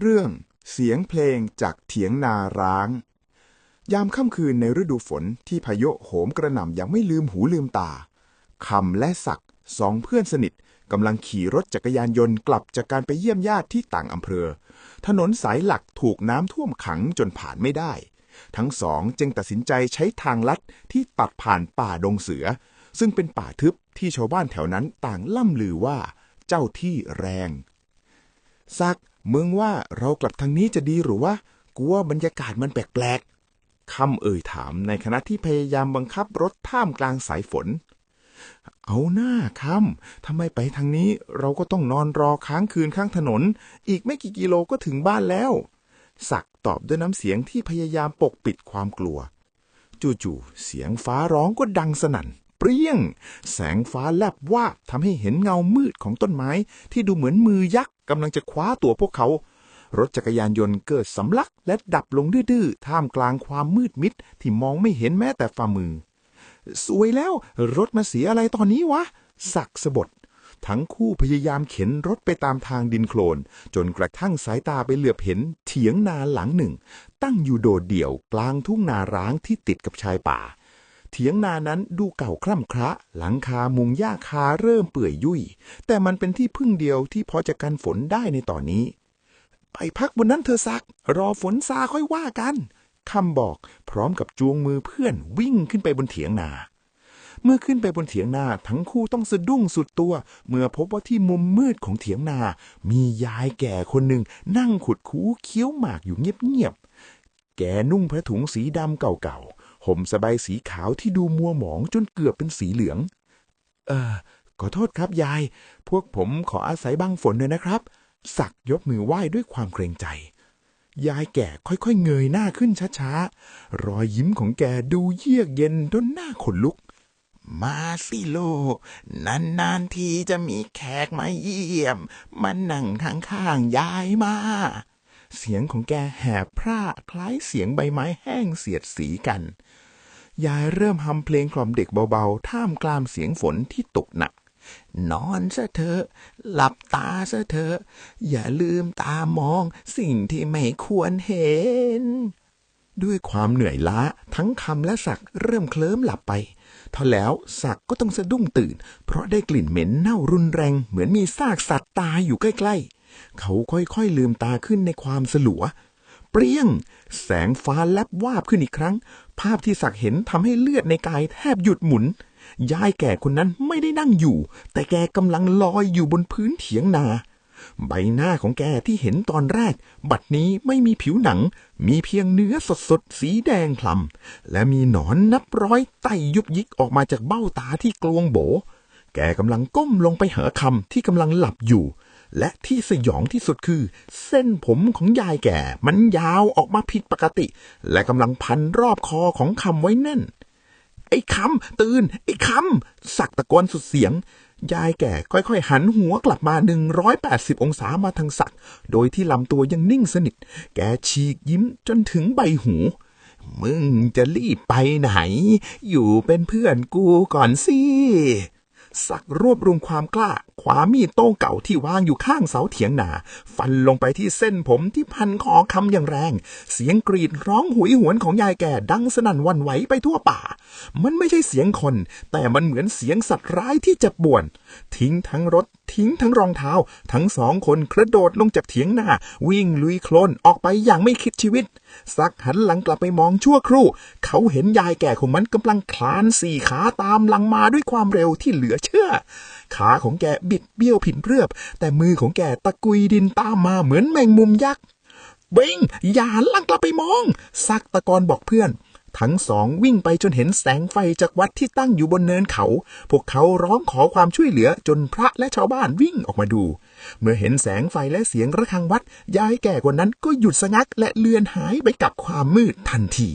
เรื่องเสียงเพลงจากเถียงนาร้าง ยามค่ำคืนในฤดูฝนที่พายุโหมกระหน่ำอย่างไม่ลืมหูลืมตาคำและศักดิ์สองเพื่อนสนิทกำลังขี่รถจักรยานยนต์กลับจากการไปเยี่ยมญาติที่ต่างอำเภอ ถนนสายหลักถูกน้ำท่วมขังจนผ่านไม่ได้ ทั้งสองจึงตัดสินใจใช้ทางลัดที่ตัดผ่านป่าดงเสือ ซึ่งเป็นป่าทึบที่ชาวบ้านแถวนั้นต่างล่ำลือว่า เจ้าที่แรง ซักมึงว่าเรากลับทางนี้จะดีหรือวะกูว่าบรรยากาศมันแปลกๆคำเอ่ยถามในขณะที่พยายามบังคับรถท่ามกลางสายฝน เอาหน้าคำทำไมไปทางนี้เราก็ต้องนอนรอค้างคืนข้างถนน อีกไม่กี่กิโลก็ถึงบ้านแล้ว ศักตอบด้วยน้ำเสียงที่พยายามปกปิดความกลัว จู่ๆเสียงฟ้าร้องก็ดังสนั่น เปรี้ยง แสงฟ้าแลบวาบทำให้เห็นเงามืดของต้นไม้ ที่ดูเหมือนมือยักษ์กำลังจะคว้าตัวพวกเขา รถจักรยานยนต์เกิดสำลักและดับลงดื้อๆท่ามกลางความมืดมิดที่มองไม่เห็นแม้แต่ฝ่ามือ สวยแล้วรถมาเสียอะไรตอนนี้วะ สักสะบดทั้งคู่พยายามเข็นรถไปตามทางดินโคลน จนกระทั่งสายตาไปเหลือบเห็นเถียงนาหลังหนึ่ง ตั้งอยู่โดดเดี่ยวกลางทุ่งนาร้างที่ติดกับชายป่า เถียงนานั้นดูเก่าคร่ำคระ หลังคามุงหญ้าคาเริ่มเปื่อยยุ่ย แต่มันเป็นที่พึ่งเดียวที่พอจะกันฝนได้ในตอนนี้ ไปพักบนนั้นเธอซัก รอฝนซาค่อยว่ากันคำบอกพร้อมกับจูงมือเพื่อนวิ่งขึ้นไปบนเถียงนา เมื่อขึ้นไปบนเถียงนาทั้งคู่ต้องสะดุ้งสุดตัว เมื่อพบว่าที่มุมมืดของเถียงนา มียายแก่คนหนึ่งนั่งขุดคูเคี้ยวหมากอยู่เงียบๆแกนุ่งผ้าถุงสีดำเก่าๆ ห่มสบายสีขาวที่ดูมัวหมองจนเกือบเป็นสีเหลือง เออขอโทษครับยาย พวกผมขออาศัยบังฝนหน่อยนะครับ สักยกมือไหว้ด้วยความเกรงใจ ยายแก่ค่อยๆเงยหน้าขึ้นช้าๆ รอยยิ้มของแกดูเยือกเย็นจนหน้าขนลุก มาสิโล นานๆทีจะมีแขกมาเยี่ยมมานั่งข้างๆยายมา เสียงของแกแหบพร่าคล้ายเสียงใบไม้แห้งเสียดสีกัน ยายเริ่มฮัมเพลงกล่อมเด็กเบาๆ ท่ามกลางเสียงฝนที่ตกหนัก นอนซะเถอะ หลับตาซะเถอะ อย่าลืมตามองสิ่งที่ไม่ควรเห็น ด้วยความเหนื่อยล้าทั้งคำและสักเริ่มเคลิ้มหลับไปเท่าแล้วสักก็ต้องสะดุ้งตื่น เพราะได้กลิ่นเหม็นเน่ารุนแรงเหมือนมีซากสัตว์ตายอยู่ใกล้ๆ เขาค่อยๆลืมตาขึ้นในความสลัว เปรี้ยง แสงฟ้าแลบวาบขึ้นอีกครั้ง ภาพที่สักเห็นทำให้เลือดในกายแทบหยุดหมุน ยายแก่คนนั้นไม่ได้นั่งอยู่ แต่แกกำลังลอยอยู่บนพื้นเถียงนา ใบหน้าของแกที่เห็นตอนแรก บัดนี้ไม่มีผิวหนัง มีเพียงเนื้อสดๆ สีแดงคล้ำและมีหนอนนับร้อยไต่ยุบยิกออกมาจากเบ้าตาที่กลวงโบ แกกำลังก้มลงไปหาคำที่กำลังหลับอยู่ และที่สยองที่สุดคือ เส้นผมของยายแก่มันยาวออกมาผิดปกติ และกำลังพันรอบคอของคำไว้แน่น ไอ้คำตื่น ไอ้คำสักตะโกนสุดเสียง ยายแก่ค่อยๆ หันหัวกลับมา 180 องศามาทางสัก โดยที่ลำตัวยังนิ่งสนิท แกฉีกยิ้มจนถึงใบหูมึงจะรีบไปไหน อยู่เป็นเพื่อนกูก่อนสิ สักรวบรวมความกล้าคว้ามีดโต้เก่าที่วางอยู่ข้างเสาเถียงนา ฟันลงไปที่เส้นผมที่พันคอคำอย่างแรง เสียงกรีดร้องหุยหวนของยายแก่ดังสนั่นวันไหวไปทั่วป่า มันไม่ใช่เสียงคน แต่มันเหมือนเสียงสัตว์ร้ายที่จ็บป่วน ทิ้งทั้งรถ ทิ้งทั้งรองเท้า ทั้งสองคนกระโดดลงจากเถียงหน้า วิ่งลุยโคลนออกไปอย่างไม่คิดชีวิตสักหันหลังกลับไปมองชั่วครู่ เขาเห็นยายแก่ของมันกำลังคลานสี่ขาตามหลังมาด้วยความเร็วที่เหลือเชื่อ ขาของแกบิดเบี้ยวผินเรือบแต่มือของแกตะกุยดินตามมาเหมือนแมงมุมยักษ์บิงอย่าหันหลังกลับไปมอง ซักตะกอนบอกเพื่อน ทั้งสองวิ่งไปจนเห็นแสงไฟจากวัดที่ตั้งอยู่บนเนินเขา พวกเขาร้องขอความช่วยเหลือจนพระและชาวบ้านวิ่งออกมาดู เมื่อเห็นแสงไฟและเสียงระฆังวัด ยายแก่กว่านั้นก็หยุดสะงักและเลือนหายไปกับความมืดทันที